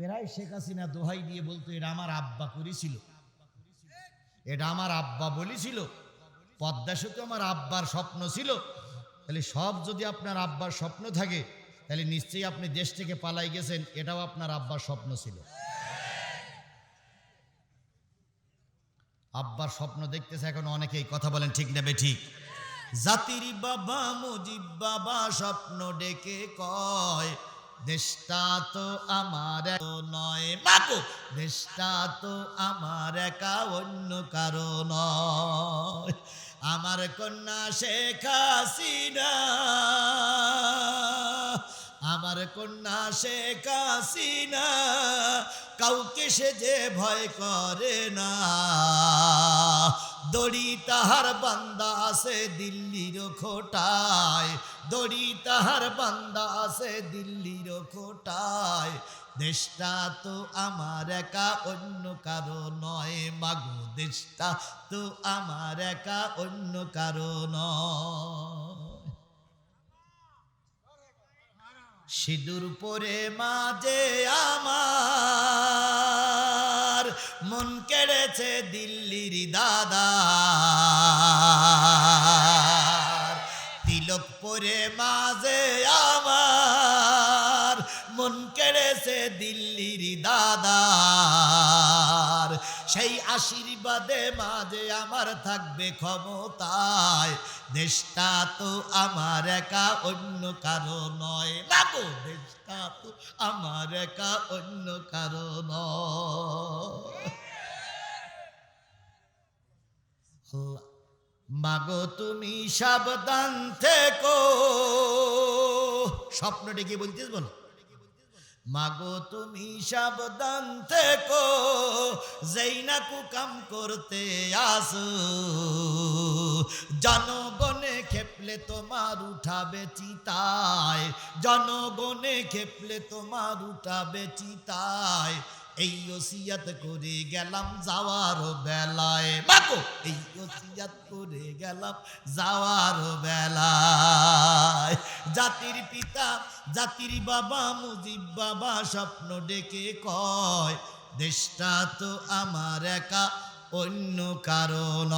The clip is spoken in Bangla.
প্রায় শেখ হাসিনা দোহাই দিয়ে বলতো, এটা আমার আব্বা করেছিল। এটা আমার আব্বা বলেছিল। পদ্মা সেতু আমার আব্বার স্বপ্ন ছিল। তাহলে সব যদি আপনার আব্বার স্বপ্ন থাকে, তাহলে নিশ্চয়ই আপনি দেশ থেকে পালাই গেছেন। এটাও আপনার আব্বার স্বপ্ন ছিল। আব্বার স্বপ্ন দেখতেছে এখন অনেকেই। কথা বলেন ঠিক নেবে ঠিক জাতির বাবা, মুজিব বাবা স্বপ্ন ডেকে কয় দেশটা তো আমার নয়। মাগো, দেশটা তো আমার একা, অন্য কারও নয়। আমার কন্যা শেখ হাসিনা। আমার কন্যা শেখ হাসিনা। কাউকে সে যে ভয় করে না। দড়ি তাহার বান্দা আছে দিল্লির খোটায়। দড়ি তাহার বান্দা আছে দিল্লির কোটায়? দেশটা তো আমার একা, অন্য কারও নয়। মাগো, দেশটা তো আমার একা, অন্য কারও নয়। সিঁদুর পরে মাঝে আমার মন কেড়েছে দিল্লির দাদা। তিলক মাঝে আমার মন কেড়েছে দিল্লির দাদার। সেই আশীর্বাদে মাঝে আমার থাকবে ক্ষমতায়। দেশটা তো আমার একা, অন্য কারও নয়। লাগো দেশটা তো আমার একা, অন্য কারও নয়। মাগো, তুমি সাবধান থেকো। স্বপ্নটি কি বলছিস বলো। মাগো, তুমি সাবধান থেকো। যেই না কুকাম করতে আসো, জনগণে খেপলে তোমার উঠাবে চিতায়। জনগণে খেপলে তোমার উঠাবে চিতায়। এই ওসিয়াত করে গেলাম যাওয়ার বেলায়। মাগো, এই ওসিয়াত করে গেলাম যাওয়ার বেলায়। জাতির পিতা, জাতির বাবা, মুজিব বাবা স্বপ্ন ডেকে কয়, দেশটা তো আমার একা, অন্য কারণ